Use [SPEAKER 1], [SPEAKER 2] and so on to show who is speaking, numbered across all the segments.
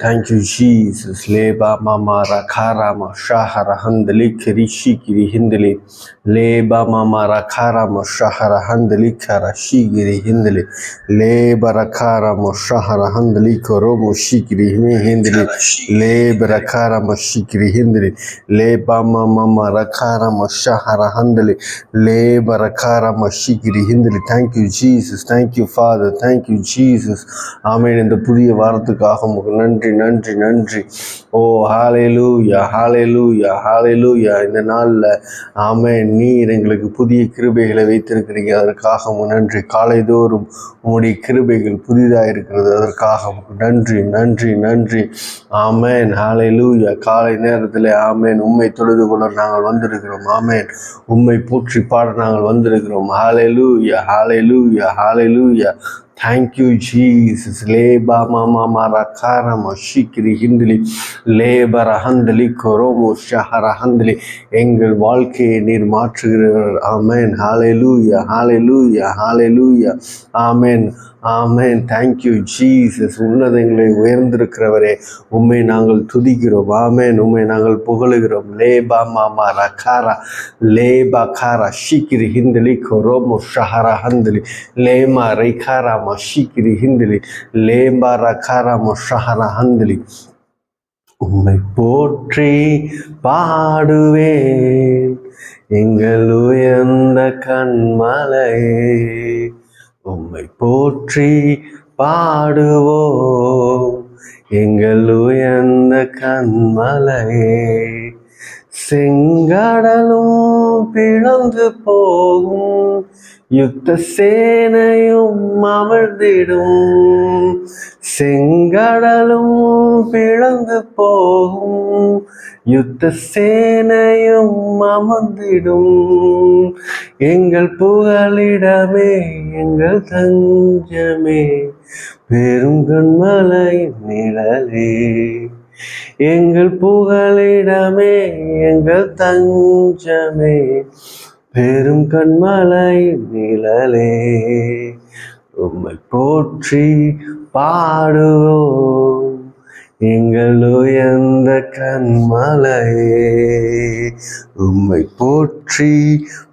[SPEAKER 1] Thank you, Jesus. Leba mama rakarama shahara handali kirishi kiri hindali. Leba mama rakarama shahara handali karashi kiri hindali. Leba rakarama shahara handali koromo shikiri hindali. Leba rakarama shikiri hindali. Leba mama rakarama shahara handali. Leba rakarama shikiri hindali. Thank you, Jesus. Thank you, Father. Thank you, Jesus. ஆமென் இந்த புதிய வாரத்துக்காக உமக்கு நன்றி நன்றி நன்றி நன்றி. ஓ ஹalleluya ஹalleluya யா இந்த நாளில் ஆமே நீர் எங்களுக்கு புதிய கிருபைகளை வைத்திருக்கிறீங்க. அதற்காக நன்றி. காலைதோறும் உங்களுடைய கிருபைகள் புதிதாக இருக்கிறது. அதற்காக நன்றி நன்றி நன்றி. ஆமேன். ஆமென் யா காலை நேரத்தில் ஆமேன். உண்மை தொழுது கொள்ள நாங்கள் வந்திருக்கிறோம். ஆமேன். உம்மை போற்றி பாட நாங்கள் வந்திருக்கிறோம். ஹalleluya ஹalleluya ஹalleluya. தேங்க்யூ you, ஸ்லேபா மாமா மாரா காரமா mashikiri ஹிந்திலி. லேபர் அகந்தலி கொரோமோ ஷஹர் அகந்தலி. எங்கள் வாழ்க்கையை நீர் மாற்றுகிறவர் ஆமேன். ஹாலே லூயா ஹாலே லூயா ஹாலே லூயா ஆமேன். ஆமேன் தேங்க்யூ ஜீசஸ் உன்னதங்களை உயர்ந்திருக்கிறவரே உம்மை நாங்கள் துதிக்கிறோம். ஆமேன். உண்மை நாங்கள் புகழுகிறோம். லேபா மாமா ரகாரா லேபா காரா ஷிக்கிரி ஹிந்தலி கொரோமோ ஷஹரா ஹந்தலி லேமா ரைகாராமா ஷிக்கிரி ஹிந்தலி. லேபா ரகாரா ஷஹரா ஹந்தலி உம்மை போற்றி பாடுவேன். எங்கள் உயர்ந்த கண்மலையே உம்மை போற்றி பாடுவோம். எங்கள் உயர்ந்த கண்மலையே செங்கடலும் பிளந்து போகும். யுத்த சேனையும் அமர்ந்திடும். செங்கடலும் பிளந்து போகும். யுத்த சேனையும் அமர்ந்திடும். எங்கள் புகழிடமே எங்கள் தஞ்சமே பெரும் கண்மலை நிழலே. எங்கள் புகழிடமே எங்கள் தஞ்சமே பெரும் கண்மலை நிழலே. உம்மை போற்றி பாடுவோம். எங்கள் உயர்ந்த கண்மலையே உம்மை போற்றி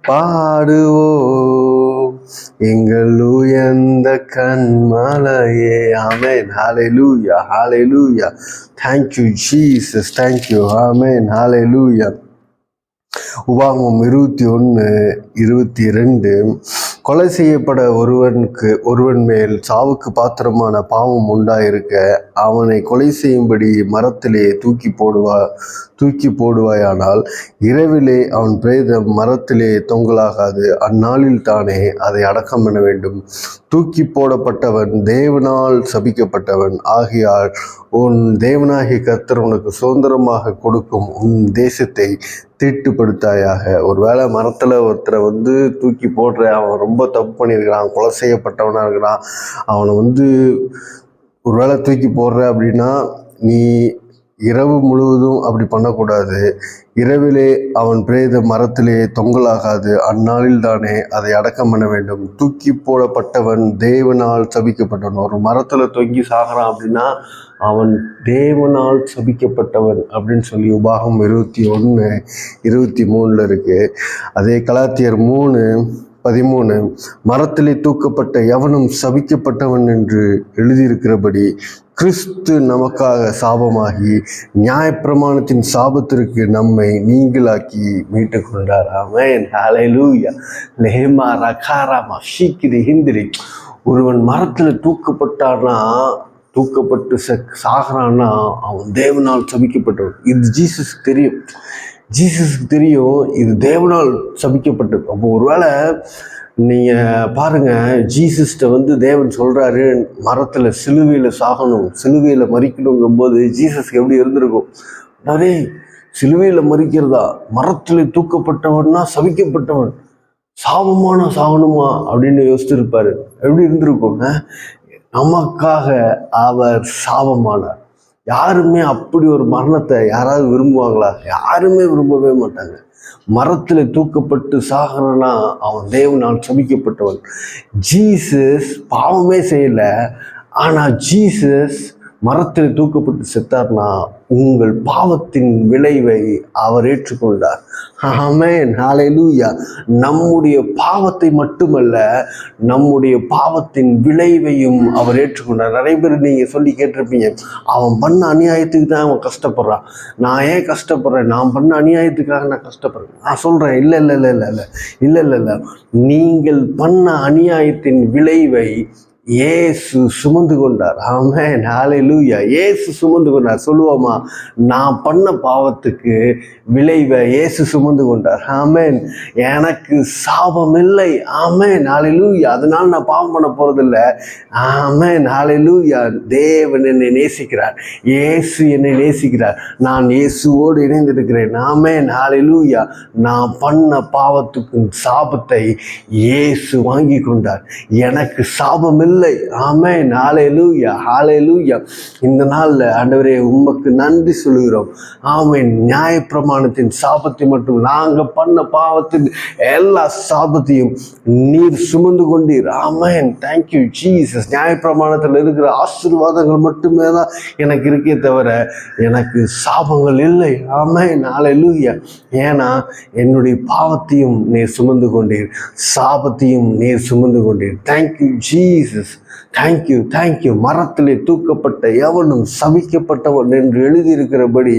[SPEAKER 1] பாடுவோம். எங்கள் உயர்ந்த கண்மலையே ஆமேன். Hallelujah hallelujah thank you Jesus thank you amen. Hallelujah உபாமம் இருபத்தி ஒன்று இருபத்தி ரெண்டு கொலை செய்யப்பட ஒருவனுக்கு ஒருவன் மேல் சாவுக்கு பாத்திரமான பாவம் உண்டாயிருக்க அவனை கொலை செய்யும்படி மரத்திலே தூக்கி போடுவா தூக்கி போடுவாயானால் இரவிலே அவன் பிரேதம் மரத்திலே தொங்கலாகாது. அந்நாளில் தானே அதை அடக்கம் பண்ண வேண்டும். தூக்கி போடப்பட்டவன் தேவனால் சபிக்கப்பட்டவன். ஆகியால் உன் தேவனாகிய கர்த்தர் உனக்கு சுதந்திரமாக கொடுக்கும் உன் தேசத்தை தீட்டுப்படுத்தாயாக. ஒரு வேளை மரத்தில் ஒருத்தரை வந்து தூக்கி போடுற அவன் ரொம்ப ரொம்ப தப்பு பண்ணியிருக்கிறான் கொலை செய்யப்பட்டவனாக இருக்கிறான். அவனை வந்து ஒரு வேளை தூக்கி போடுற அப்படின்னா நீ இரவு முழுவதும் அப்படி பண்ணக்கூடாது. இரவிலே அவன் பிரேத மரத்திலே தொங்கலாகாது. அந்நாளில் தானே அதை அடக்கம் பண்ண வேண்டும். தூக்கி போடப்பட்டவன் தேவனால் சபிக்கப்பட்டவன். ஒரு மரத்தில் தொங்கி சாகிறான் அப்படின்னா அவன் தேவனால் சபிக்கப்பட்டவன் அப்படின்னு சொல்லி உபாகம் இருபத்தி ஒன்று இருபத்தி மூணில் இருக்குது அதே கலாத்தியர் மூணு பதிமூணு மரத்திலே தூக்கப்பட்ட எவனும் சபிக்கப்பட்டவன் என்று எழுதியிருக்கிறபடி கிறிஸ்து நமக்காக சாபமாகி நியாயப்பிரமாணத்தின் சாபத்திற்கு நம்மை நீங்களாக்கி மீட்டு கொண்டார் ஆமென். ஹalleluya. லேமா ரகாராமா ஷீக்கிரி ஹிந்திரி. ஒருவன் மரத்தில் தூக்கப்பட்டான்னா தூக்கப்பட்டு ச சாகிறான்னா அவன் தேவனால் சபிக்கப்பட்டவன். இது ஜீசஸ் தெரியும். ஜீசஸுக்கு தெரியும் இது தேவனால் சபிக்கப்பட்டது அப்போ ஒருவேளை நீங்கள் பாருங்கள் ஜீசஸ்ட்ட வந்து தேவன் சொல்கிறாரு மரத்தில் சிலுவையில் சாகணும் சிலுவையில் மறிக்கணுங்கும்போது ஜீசஸ் எப்படி இருந்திருக்கும்? அதே சிலுவையில் மறிக்கிறதா மரத்தில் தூக்கப்பட்டவன்னா சபிக்கப்பட்டவன். சாபமான சாகணுமா? அப்படின்னு யோசிச்சிருப்பாரு. எப்படி இருந்திருக்கோங்க நமக்காக அவர் சாபமானார். யாருமே அப்படி ஒரு மரணத்தை யாராவது விரும்புவாங்களா? யாருமே விரும்பவே மாட்டாங்க. மரத்தில் தூக்கப்பட்டு சாகிறனா அவன் தேவனால் சபிக்கப்பட்டவன். ஜீசஸ் பாவமே செய்யலை. ஆனால் ஜீசஸ் மரத்தில் தூக்கப்பட்டு செத்தார்னா உங்கள் பாவத்தின் விளைவை அவர் ஏற்றுக்கொண்டார். ஆமென். ஹalleluya. நம்முடைய பாவத்தை மட்டுமல்ல நம்முடைய பாவத்தின் விளைவையும் அவர் ஏற்றுக்கொண்டார். நிறைய பேர் நீங்கள் சொல்லி கேட்டிருப்பீங்க அவன் பண்ண அநியாயத்துக்கு தான் அவன் கஷ்டப்படுறான். நான் ஏன் கஷ்டப்படுறேன்? நான் பண்ண அநியாயத்துக்காக நான் கஷ்டப்படுறேன். நான் சொல்கிறேன் இல்லை இல்லை இல்லை இல்லை இல்லை இல்லை இல்லை இல்லை. நீங்கள் பண்ண அநியாயத்தின் விளைவை இயேசு சுமந்து கொண்டார். ஆமே நாளை லூயா ஏசு சுமந்து கொண்டார். சொல்லுவோமா? நான் பண்ண பாவத்துக்கு விளைவை இயேசு சுமந்து கொண்டார். ஆமேன். எனக்கு சாபம் இல்லை ஆமே நாளை லூயா அதனால நான் பாவம் பண்ண போறதில்ல. நாளை லூயா தேவன் என்னை நேசிக்கிறார். இயேசு என்னை நேசிக்கிறார். நான் இயேசுவோடு இணைந்திருக்கிறேன். நாளை லூய்யா நான் பண்ண பாவத்துக்கு சாபத்தை இயேசு வாங்கி கொண்டார். எனக்கு சாபம் இல்லை ஆமென். ஹalleluya. லூயா இந்த நாளில் ஆண்டவரே உமக்கு நன்றி சொல்கிறோம் ஆமை நியாயப்பிரமாணத்தின் சாபத்தை மட்டும் நாங்கள் பண்ண பாவத்தின் எல்லா சாபத்தையும் நீர் சுமந்து கொண்டீர். ஆமென். தேங்க்யூ ஜீசஸ் நியாயப்பிரமாணத்தில் இருக்கிற ஆசீர்வாதங்கள் மட்டுமே தான் எனக்கு இருக்கே தவிர எனக்கு சாபங்கள் இல்லை. அமை நாளை லூயா ஏன்னா என்னுடைய பாவத்தையும் நீர் சுமந்து கொண்டீர். சாபத்தையும் நீர் சுமந்து கொண்டீர். தேங்க்யூ ஜீசஸ் தேங்க்யூ தேங்க்யூ மரத்திலே தூக்கப்பட்ட எவனும் சபிக்கப்பட்டவன் என்று எழுதியிருக்கிறபடி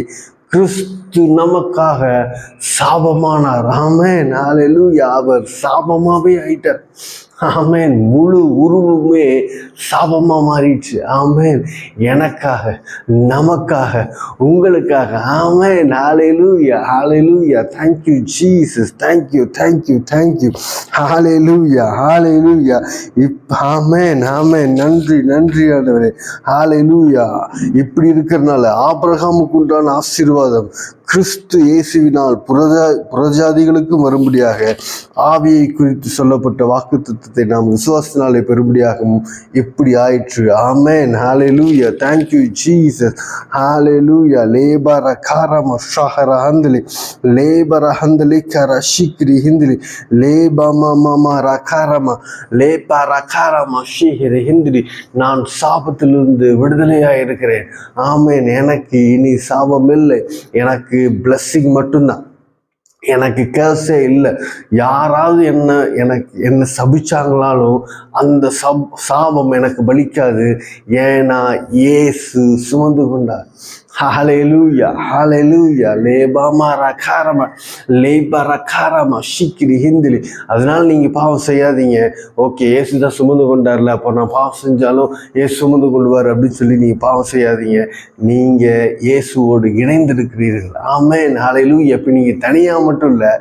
[SPEAKER 1] கிறிஸ்து நமக்காக சாபமானார். ஆமே நாளிலும் அவர் சாபமாவே ஆயிட்டார். ஆமேன். முழு உருவமே சாபமாக மாறிடுச்சு. ஆமேன். எனக்காக நமக்காக உங்களுக்காக. ஆமேன். ஆலையிலூயா ஆலையிலூயா thank you Jesus thank you thank you thank you ஆலையிலூயா ஆலையிலூயா இப் ஆமேன். ஆமேன். நன்றி நன்றி ஆண்டவரே. ஆலையிலூயா இப்படி இருக்கிறனால ஆபிரகாமுக்கு உண்டான ஆசீர்வாதம் கிறிஸ்து இயேசுவினால் புரஜா புறஜாதிகளுக்கும் வரும்படியாக ஆவியை குறித்து சொல்லப்பட்ட வாக்கு தத்துவத்தை நாம் விசுவாசத்தினாலே பெறும்படியாகவும் இப்படி ஆயிற்று. ஆமேன். ஹாலே லூயா தேங்க்யூ ஜீசஸ் ஹாலே லூயா லேபர காரம ஷஹர ஹந்தலி லேபர ஹந்தலி கர ஷிக்ரி ஹிந்திலி லேபம மம ரகாரம லேப ரகாரம ஷிஹிரி ஹிந்திலி நான் சாபத்திலிருந்து விடுதலையாக இருக்கிறேன் ஆமேன். எனக்கு இனி சாபம் இல்லை எனக்கு பிளஸ்ஸிங் மட்டும்தான். எனக்கு கேர்ஸே இல்லை. யாராவது என்ன எனக்கு என்ன சபிச்சாங்களாலும் அந்த சப் சாபம் எனக்கு பலிக்காது. ஏன்னா ஏசு சுமந்து கொண்டார். ஹalleluya ஹalleluya லேபாமா ரகாரமா லேபா ரகாரமா ஷிக்கிரி ஹிந்திலி அதனால நீங்கள் பாவம் செய்யாதீங்க ஓகே ஏசு தான் சுமந்து கொண்டார்ல அப்போ நான் பாவம் செஞ்சாலும் ஏசு சுமந்து கொள்வார் அப்படின்னு சொல்லி நீங்கள் பாவம் செய்யாதீங்க நீங்கள் இயேசுவோடு இணைந்திருக்கிறீர்கள். ஆமேன் ஹலெலூயா இப்போ நீங்கள் தனியாக மட்டும் இல்லை.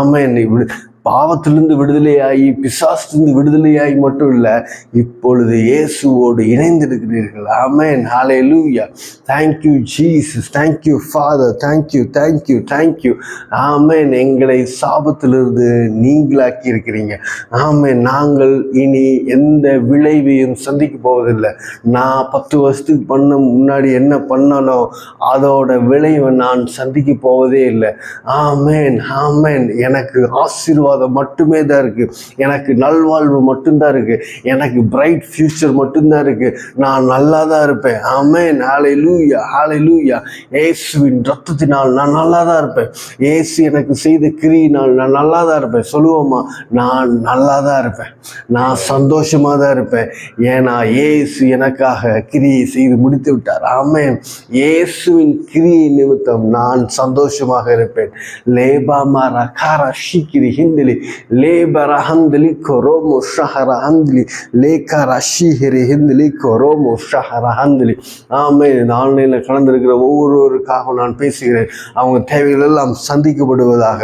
[SPEAKER 1] ஆமேன் இப்படி பாவத்திலிருந்து விடுதலையாகி பிசாசிலிருந்து விடுதலையாகி மட்டும் இல்லை இப்பொழுது இயேசுவோடு இணைந்திருக்கிறீர்கள். ஆமேன். ஹாலே லூயா thank you Jesus thank you father thank you thank you thank you ஆமேன். எங்களை சாபத்திலிருந்து நீங்களாக்கி இருக்கிறீங்க ஆமேன். நாங்கள் இனி எந்த விளைவையும் சந்திக்க போவதில்லை. நான் பத்து வருஷத்துக்கு பண்ண முன்னாடி என்ன பண்ணனோ அதோட விளைவை நான் சந்திக்க போவதே இல்லை. ஆமேன். ஆமேன். எனக்கு ஆசீர்வாதம் மட்டுமே தான் இருக்குது எனக்கு நல்வாழ்வு மட்டும்தான் இருக்குது எனக்கு பிரைட் ஃபியூச்சர் மட்டும்தான் இருக்குது நான் நல்லா தான் இருப்பேன். ஆமேன் ஆலை லூயா ஆலை லூயா ஏசுவின் ரத்தத்தினால் நான் நல்லா தான் இருப்பேன். ஏசு எனக்கு செய்த கிரியினால் நான் நல்லா தான் இருப்பேன். சொல்லுவோமா நான் நல்லா தான் இருப்பேன். நான் சந்தோஷமாக தான் இருப்பேன். ஏன்னா ஏசு எனக்காக கிரியை செய்து முடித்து விட்டார். ஆமேன் இயேசுவின் கிரியை நிமித்தம் நான் சந்தோஷமாக இருப்பேன். லேபாமா ரகாரா ஷிக்கிரி ஹிந்திலி லேபர ஹந்திலி கொரோமோ ஷஹர ஹந்திலி லேகாரா ஷிஹிரி ஹிந்திலி koromo shahara ஹந்திலி ஆமே இந்த ஆன்லைனில் கலந்திருக்கிற ஒவ்வொருவருக்காக நான் பேசுகிறேன் அவங்க தேவைகள் எல்லாம் சந்திக்கப்படுவதாக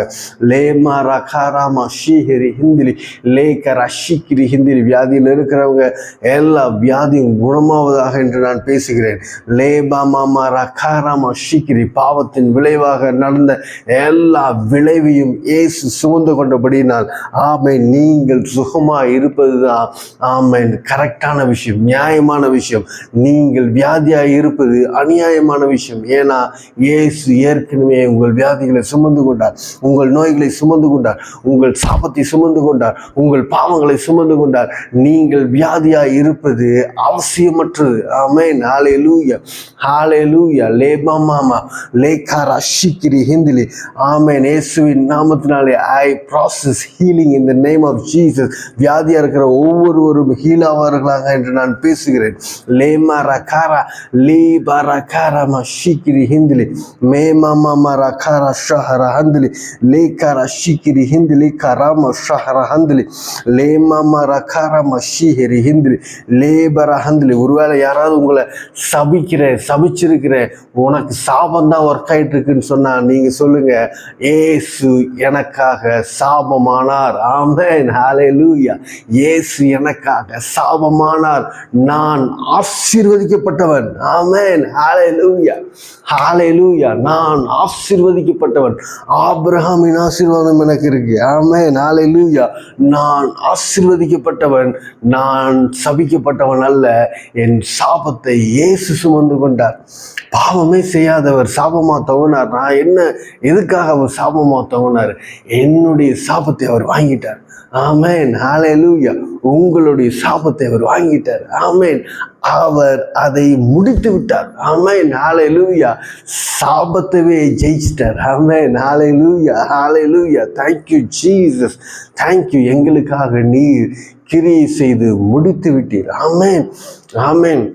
[SPEAKER 1] லேமா ரகாராமா ஷீஹிரி ஹிந்திலி லேகரா ஷிக்கிரி ஹிந்திலி வியாதியில் இருக்கிறவங்க எல்லா வியாதியும் குணமாவதாக என்று நான் பேசுகிறேன் லேபா மாமா ரகாராமா ஷிக்கிரி பாவத்தின் விளைவாக நடந்த எல்லா விளைவையும் இயேசு சுமந்து கொண்டபடி இருக்கிறபடினால் ஆமை நீங்கள் சுகமா இருப்பதுதான் ஆமை கரெக்டான விஷயம் நியாயமான விஷயம். நீங்கள் வியாதியாக இருப்பது அநியாயமான விஷயம். ஏன்னா இயேசு ஏற்கனவே உங்கள் வியாதிகளை சுமந்து கொண்டார் உங்கள் நோய்களை சுமந்து கொண்டார் உங்கள் சாபத்தை சுமந்து கொண்டார் உங்கள் பாவங்களை சுமந்து கொண்டார். நீங்கள் வியாதியாக இருப்பது அவசியமற்றது. ஆமென் ஹாலே லூயா லேபா மாமா லேகாரா ரஷிக்கிரி ஹிந்திலி. ஆமேன் இயேசுவின் நாமத்தினாலே I praise is healing in the name of Jesus வியாதியாக இருக்கிற ஒவ்வொருவரும் ஹீல் ஆவார்களாக என்று நான் பேசுகிறேன். லேமா ரகாரா லீ பரகாரா மா ஷிக்கிரி ஹிந்திலி. மே மாமா மரா காரா ஷஹரா ஹந்திலி. லே காரா ஷிக்கிரி ஹிந்திலி கராம ஷஹரா ஹந்திலி. லே மாமா ரகாரா மா ஷிஹரி ஹிந்திலி. லே பரா ஹந்திலி. ஒருவேளை யாராவது உங்களை சபிக்கிறேன் சபிச்சிருக்கிறேன். உனக்கு சாபம் தான் ஒர்க் ஆயிட்டு இருக்குன்னு சொன்னா நீங்க சொல்லுங்க. ஏசு எனக்காக சாபமானார். ஹாலே லூயா இயேசு எனக்காக சாபமானார். நான் ஆசீர்வதிக்கப்பட்டவன். லூயா ஹாலே லூயா நான் ஆசீர்வதிக்கப்பட்டவன். ஆபிரகாமின் ஆசீர்வாதம் எனக்கு இருக்கு. ஆமென். லூயா நான் ஆசீர்வதிக்கப்பட்டவன். நான் சபிக்கப்பட்டவன் அல்ல. என் சாபத்தை இயேசு சுமந்து கொண்டார். பாவமே செய்யாதவர் சாபமா தவனார். நான் என்ன எதுக்காக அவர் சாபமா தவனார்? என்னுடைய சாபத்தை அவர் வாங்கிட்டார். ஆமேன். ஹாலேலூயா உங்களுடைய சாபத்தை அவர் வாங்கிட்டார். ஆமேன். அவர் அதை முடித்து விட்டார். ஆமேன். நாளை லூயா சாபத்தவே ஜெயிச்சிட்டார். ஆமேன். நாளை லூயா ஹalleluya லூயா தேங்க்யூ ஜீசஸ் தேங்க்யூ எங்களுக்காக நீர் கிரியை செய்து முடித்து விட்டீர். ஆமேன். ஆமேன்.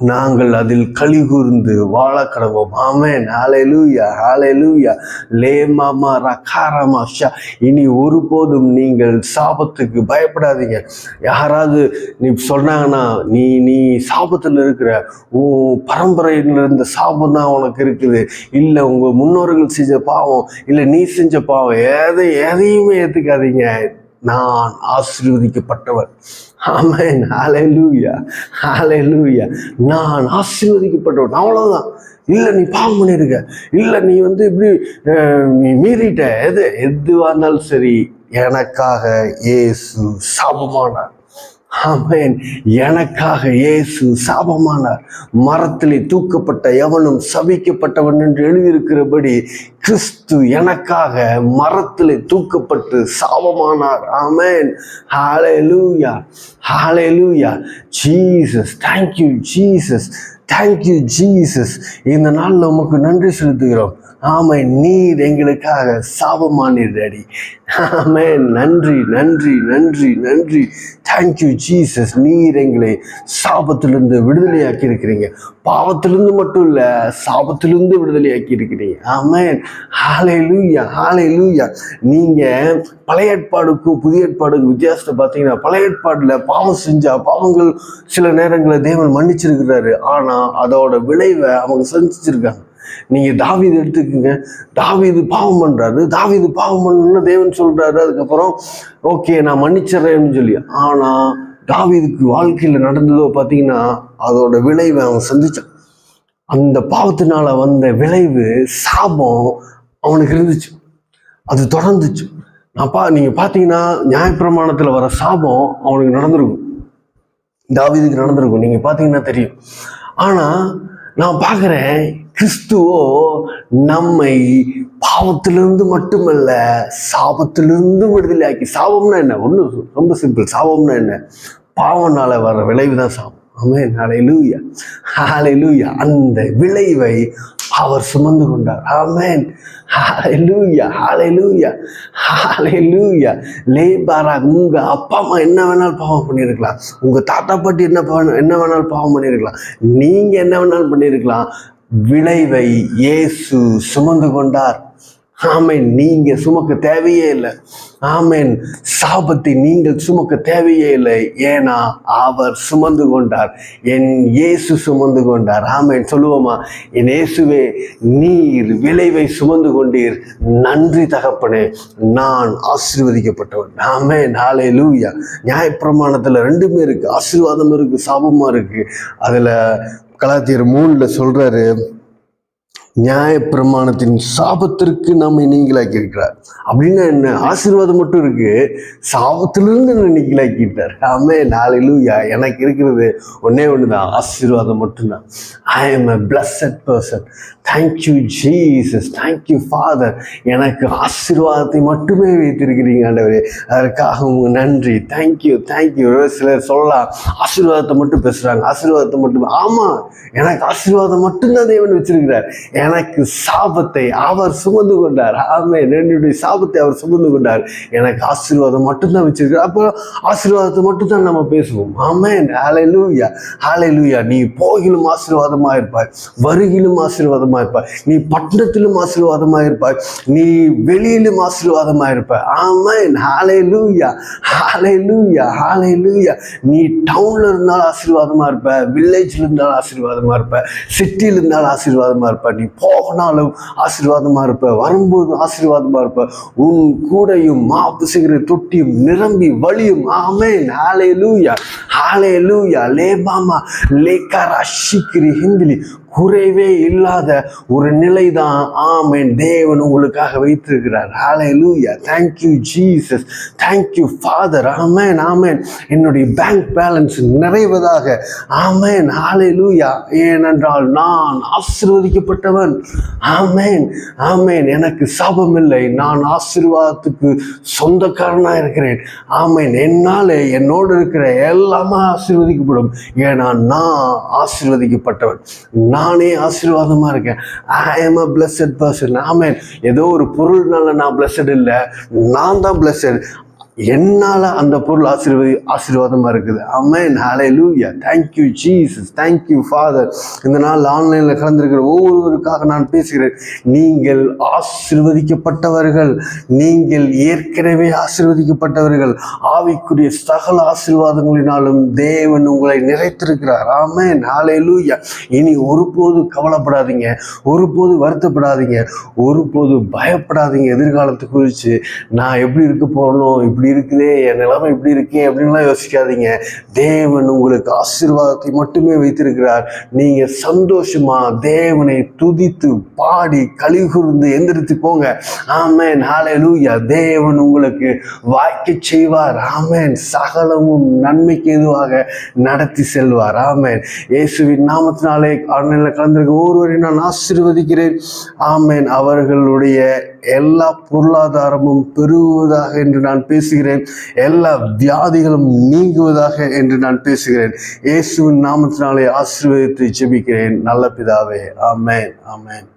[SPEAKER 1] நாங்கள் அதில் களி கூர்ந்து வாழ கடவோம் ஆமேன். ஹalleluya ஹalleluya. லே மாமா ரகாரமா ஷா. இனி ஒருபோதும் நீங்கள் சாபத்துக்கு பயப்படாதீங்க. யாராவது நீ சொன்னாங்கன்னா நீ நீ சாபத்தில் இருக்கிற உன் பரம்பரையில் இருந்த சாபம் தான் உனக்கு இருக்குது. இல்லை உங்கள் முன்னோர்கள் செஞ்ச பாவம் இல்லை நீ செஞ்ச பாவம் எதை எதையுமே ஏற்றுக்காதீங்க நான் ஆசீர்வதிக்கப்பட்டவன் ஆமென். ஹalleluya. ஹalleluya. நான் ஆசீர்வதிக்கப்பட்டவன். அவ்வளோதான் இல்லை நீ பாவம் பண்ணியிருக்க. இல்லை நீ வந்து இப்படி நீ மீறிட்ட. எது? எதுவாக இருந்தாலும் சரி எனக்காக ஏசு சாபமானார். ஆமேன் எனக்காக இயேசு சாபமானார். மரத்திலே தூக்கப்பட்ட எவனும் சபிக்கப்பட்டவன் என்று எழுதியிருக்கிறபடி கிறிஸ்து எனக்காக மரத்திலே தூக்கப்பட்டு சாபமானார். அமேன் ஹாலே லூயா ஹாலே லூயா Jesus thank you Jesus thank you Jesus இந்த நாளில் உமக்கு நன்றி செலுத்துகிறோம். ஆமை நீர் எங்களுக்காக சாபமானீர் டாடி. ஆமே நன்றி நன்றி நன்றி நன்றி. தேங்க்யூ ஜீசஸ் நீர் எங்களை சாபத்திலிருந்து விடுதலையாக்கி இருக்கிறீங்க பாவத்திலிருந்து மட்டும் இல்லை சாபத்திலிருந்து விடுதலையாக்கி இருக்கிறீங்க ஆமேன் ஹாலே லூயா ஹாலே லூயா நீங்கள் பழைய ஏற்பாடுக்கும் புதிய ஏற்பாடுக்கும் வித்தியாசத்தை பார்த்தீங்கன்னா பழைய ஏற்பாடில் பாவம் செஞ்சால் பாவங்கள் சில நேரங்களில் தேவன் மன்னிச்சிருக்கிறாரு. ஆனால் அதோட விளைவை அவங்க சந்திச்சிருக்காங்க நீங்க தாவீது எடுத்துக்கோங்க. தாவீது பாவம் பண்றாரு. தாவீது பாவம் பண்ணணும்னு தேவன் சொல்றாரு. அதுக்கப்புறம் ஓகே நான் மன்னிச்சிட்றேன்னு சொல்லி. ஆனா தாவீதுக்கு வாழ்க்கையில நடந்ததோ பார்த்தீங்கன்னா அதோட விளைவை அவன் சந்திச்சான். அந்த பாவத்தினால வந்த விளைவு சாபம் அவனுக்கு இருந்துச்சு. அது தொடர்ந்துச்சு. அப்பா நீங்க பார்த்தீங்கன்னா நியாயப்பிரமாணத்தில் வர சாபம் அவனுக்கு நடந்திருக்கும். தாவீதுக்கு நடந்திருக்கும். நீங்க பார்த்தீங்கன்னா தெரியும். ஆனா நான் பார்க்குறேன் கிறிஸ்துவோ நம்மை பாவத்திலிருந்து மட்டுமல்ல சாபத்திலிருந்து விடுதலையாக்கி சாபம்னா என்ன? ஒன்று ரொம்ப சிம்பிள் சாபம்னா என்ன? பாவனால வர விளைவு தான் சாபம். ஆமென் ஹாலை ஹalleluya அந்த விளைவை அவர் சுமந்து கொண்டார். ஆமென் ஹalleluya ஹாலை லூயா லேபாரா உங்க அப்பா அம்மா என்ன வேணாலும் பாவம் பண்ணியிருக்கலாம். உங்க தாத்தா பாட்டி என்ன என்ன வேணாலும் பாவம் பண்ணியிருக்கலாம். நீங்க என்ன வேணாலும் பண்ணியிருக்கலாம். விளைவை இயேசு சுமந்து கொண்டார். ஆமேன். நீங்க சுமக்க தேவையே இல்லை. ஆமேன். சாபத்தை நீங்கள் சுமக்க தேவையே இல்லை. ஏன்னா அவர் சுமந்து கொண்டார். என் இயேசு சுமந்து கொண்டார். ஆமேன். சொல்லுவோமா? என் இயேசுவே நீர் விளைவை சுமந்து கொண்டீர். நன்றி தகப்பனே. நான் ஆசீர்வதிக்கப்பட்டவன். ஆமென். ஹாலே லூயா நியாயப்பிரமாணத்தில் ரெண்டுமே இருக்கு. ஆசீர்வாதம் இருக்கு சாபமா இருக்கு. அதுல கலாத்தியர் மூணில் சொல்கிறாரு நியாயப்பிரமாணத்தின் சாபத்திற்கு நம்மை நீங்களாக்கி இருக்கிறார் அப்படின்னா என்ன? ஆசீர்வாதம் மட்டும் இருக்கு. சாபத்திலிருந்து என்னை நீங்களாக்கிட்டார் ஆமே நாளிலூயா எனக்கு இருக்கிறது ஒன்னே ஒன்று தான் ஆசீர்வாதம் மட்டும்தான். I am a blessed person thank you Jesus thank you father எனக்கு ஆசீர்வாதத்தை மட்டுமே வைத்திருக்கிறீங்க ஆண்டவரே. அதற்காக உங்க நன்றி. தேங்க்யூ தேங்க்யூ சிலர் சொல்லலாம். ஆசீர்வாதத்தை மட்டும் பேசுகிறாங்க ஆசீர்வாதத்தை மட்டும் ஆமாம் எனக்கு ஆசீர்வாதம் மட்டும்தான் தேவன் வச்சிருக்கிறார். எனக்கு சாபத்தை அவர் சுமந்து கொண்டார். ஆமே என்னுடைய சாபத்தை அவர் சுமந்து கொண்டார். எனக்கு ஆசீர்வாதம் மட்டும்தான் வச்சிருக்கிறார். அப்போ ஆசீர்வாதத்தை மட்டும்தான் நம்ம பேசுவோம். ஆமே ஹாலை லூயா ஹாலை லூயா நீ போகிலும் ஆசீர்வாதமாக இருப்பாய். வருகிலும் ஆசீர்வாதமாக இருப்பாய். நீ பட்டணத்திலும் ஆசீர்வாதமாக இருப்பாய். நீ வெளியிலும் ஆசீர்வாதமாக இருப்பாய். ஆமேன். ஹாலை லூயா ஹாலை லூயா ஹாலை லூயா நீ டவுனில் இருந்தாலும் ஆசீர்வாதமாக இருப்ப வில்லேஜில் இருந்தாலும் ஆசீர்வாதமாக இருப்ப சிட்டியில் இருந்தாலும் ஆசீர்வாதமாக இருப்ப நீ போகினாலும் ஆசீர்வாதமாக இருப்ப வரும்போது ஆசீர்வாதமாக இருப்ப. உன் கூடையும் மாப்புசுகிற தொட்டியும் நிரம்பி வழியும். ஆமே ஹாலே லூயா ஹாலே லூயா லேபாமா. லேக்காரா ஷிக்கிரி ஹிந்திலி. குறைவே இல்லாத ஒரு நிலை தான் ஆமேன். தேவன் உங்களுக்காக வைத்திருக்கிறார். ஹாலே லூயா thank you Jesus thank you father ஆமேன் ஆமேன் என்னுடைய பேங்க் பேலன்ஸ் நிறைவதாக. ஆமேன் ஹாலே லூயா ஏனென்றால் நான் ஆசிர்வதிக்கப்பட்டவன். ஆமேன் ஆமேன் எனக்கு சாபம் இல்லை நான் ஆசீர்வாதத்துக்கு சொந்தக்காரனாக இருக்கிறேன். ஆமேன் என்னாலே என்னோடு இருக்கிற எல்லாமே ஆசிர்வதிக்கப்படும். ஏன்னா நான் ஆசிர்வதிக்கப்பட்டவன். நான் ஆசீர்வாதமாக இருக்கேன். I am a blessed person ஆமேன் ஏதோ ஒரு பொருள்னால நான் பிளஸட் இல்லை. நான் தான் பிளஸட் என்னால் அந்த பொருள் ஆசீர்வதி ஆசீர்வாதமாக இருக்குது. அமேன் ஹாலே லூயா தேங்க்யூ ஜீசஸ் தேங்க்யூ ஃபாதர் இந்த நாள் ஆன்லைனில் கலந்துருக்கிற ஒவ்வொருவருக்காக நான் பேசுகிறேன். நீங்கள் ஆசிர்வதிக்கப்பட்டவர்கள். நீங்கள் ஏற்கனவே ஆசீர்வதிக்கப்பட்டவர்கள். ஆவிக்குரிய சகல ஆசீர்வாதங்களினாலும் தேவன் உங்களை நிறைத்திருக்கிறார். ஆமேன் ஹாலே லூயா இனி ஒருபோது கவலைப்படாதீங்க. ஒருபோது வருத்தப்படாதீங்க. ஒருபோது பயப்படாதீங்க. எதிர்காலத்தை குறித்து நான் எப்படி இருக்க போறேனோ இப்படி இப்படி இருக்குதே என் நிலைமை இப்படி இருக்கே அப்படின்லாம் யோசிக்காதீங்க. தேவன் உங்களுக்கு ஆசீர்வாதத்தை மட்டுமே வைத்திருக்கிறார். நீங்க சந்தோஷமா தேவனை துதித்து பாடி கலிகூர்ந்து எந்திரித்து போங்க. ஆமேன். ஹalleluya. தேவன் உங்களுக்கு வாய்க்க செய்வார். ஆமேன். சகலமும் நன்மைக்கு எதுவாக நடத்தி செல்வார். ஆமேன். இயேசுவின் நாமத்தினாலே ஆன்லைனில் கலந்திருக்க ஒருவரை நான் ஆசீர்வதிக்கிறேன். ஆமேன். அவர்களுடைய எல்லா பொருளாதாரமும் பெருகுவதாக என்று நான் பேசுகிறேன். எல்லா வியாதிகளும் நீங்குவதாக என்று நான் பேசுகிறேன். இயேசுவின் நாமத்தினாலே ஆசீர்வதித்து ஜெபிக்கிறேன். நல்ல பிதாவே ஆமேன் ஆமேன்.